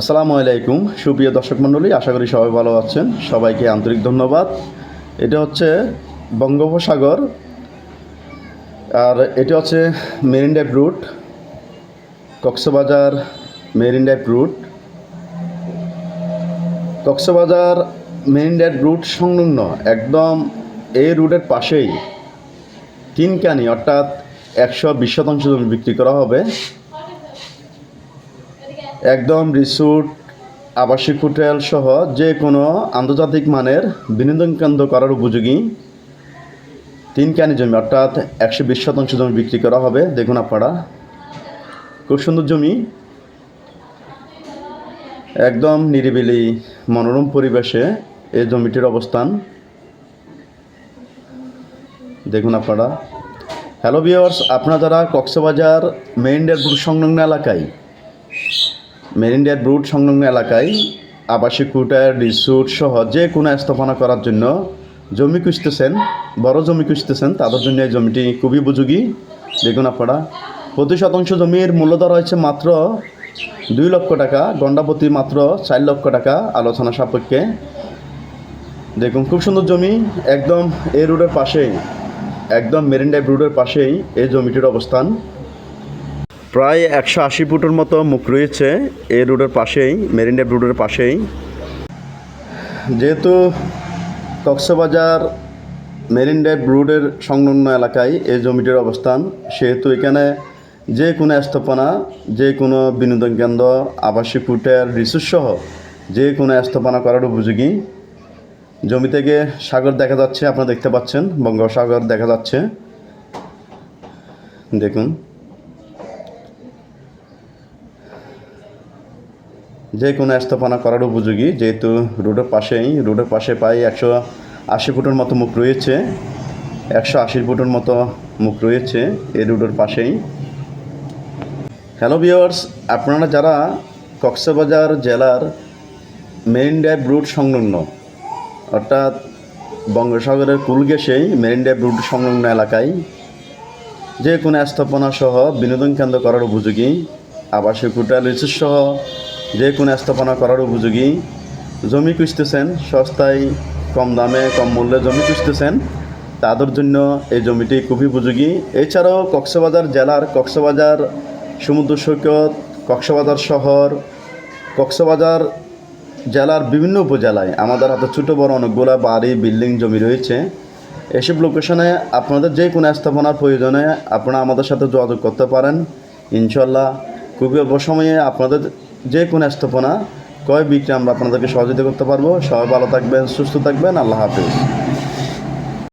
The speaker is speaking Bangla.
আসসালামু আলাইকুম, সুপ্রিয় দর্শক মণ্ডলী, আশা করি সবাই ভালো আছেন। সবাইকে আন্তরিক ধন্যবাদ। এটা হচ্ছে বঙ্গোপসাগর, আর এটা হচ্ছে marine drive route, Cox's Bazar marine drive route. Cox's Bazar marine drive route সংলগ্ন একদম এই রুটের পাশেই তিন তিনকানি অর্থাৎ একশো বিশ শতাংশ জমি বিক্রি করা হবে। একদম রিসোর্ট আবাসিক হোটেল সহ যে কোনো আন্তর্জাতিক মানের বিনোদন কেন্দ্র করার উপযোগী তিন ক্যানি জমি, অর্থাৎ একশো বিশ শতাংশ জমি বিক্রি করা হবে। দেখুন আপনারা। খুব সুন্দর জমি। একদম নিরিবিলি, মনোরম পরিবেশে এই জমিটির অবস্থান। দেখুন আপনারা। হ্যালো ভিওর্স আপনারা যারা কক্সবাজার মেইন ডেয়ারপুর সংলগ্ন এলাকায় মেরিন ড্রাইভ রুট সংলগ্ন এলাকায় আবাসিক হোটেল রিসোর্ট সহ যে কোনো স্থাপনা করার জন্য জমি খুঁজতেছেন, বড় জমি খুঁজতেছেন, তাদের জন্য এই জমিটি খুবই উপযোগী। দেখুন আপনারা, প্রতি শতাংশ জমির মূল্য ধরা হয়েছে মাত্র দুই লক্ষ টাকা গন্ডাপতি মাত্র চার লক্ষ টাকা আলোচনা সাপেক্ষে। দেখুন, খুব সুন্দর জমি, একদম এই রোডের পাশেই, একদম মেরিন ড্রাইভ রোডের পাশেই এই জমিটির অবস্থান। প্রায় একশো আশি ফুটের মতো মুখ রয়েছে এই রোডের পাশেই, মেরিন ড্রাইভ রোডের পাশেই। যেহেতু কক্সবাজার মেরিন ড্রাইভ রোডের সংলগ্ন এলাকায় এই জমিটির অবস্থান, সেহেতু এখানে যে কোনো স্থাপনা, যে কোনো বিনোদন কেন্দ্র, আবাসিক হোটেল রিসোর্ট সহ যে কোনো স্থাপনা করার উপযোগী। জমি থেকে সাগর দেখা যাচ্ছে, আপনারা দেখতে পাচ্ছেন, বঙ্গোপসাগর দেখা যাচ্ছে। দেখুন। যে কোনো স্থাপনা করার উপযোগী, যেহেতু রোডের পাশেই, রোডের পাশে প্রায় একশো আশি ফুটের মতো মুখ রয়েছে, একশো আশি ফুটের মতো মুখ রয়েছে এই রোডের পাশেই। হ্যালো ভিওয়ার্স আপনারা যারা কক্সবাজার জেলার মেরিন ড্রাইভ রুট সংলগ্ন, অর্থাৎ বঙ্গোসাগরের কুল গেসেই মেরিন ড্রাইভ রুট সংলগ্ন এলাকায় যে কোনো স্থাপনা সহ বিনোদন কেন্দ্র করার উপযোগী, আবাসিক হোটেল রিসোর্ট সহ যে কোনো স্থাপনা করার উপযোগী। জমি খুঁজতেছেন, সস্তায়, কম দামে, কম মূল্যে জমি খুঁজতেছেন। তাদের জন্য এই জমিটি খুবই উপযোগী। এছাড়াও কক্সবাজার জেলার কক্সবাজার, সমুদ্র সৈকত, কক্সবাজার শহর, কক্সবাজার জেলার বিভিন্ন উপজেলায় আমাদের হাতে ছোটো বড় অনেকগুলো বাড়ি, বিল্ডিং, জমি রয়েছে। এসব লোকেশনে আপনাদের যে কোনো স্থাপনার প্রয়োজনে আপনারা আমাদের সাথে যোগাযোগ করতে পারেন। ইনশাল্লাহ খুবই অল্প সময়ে আপনাদের যে কোনো স্থাপনা, কয় বিক্রি আমরা আপনাদেরকে সহযোগিতা করতে পারব। সবাই ভালো থাকবেন, সুস্থ থাকবেন। আল্লাহ হাফিজ।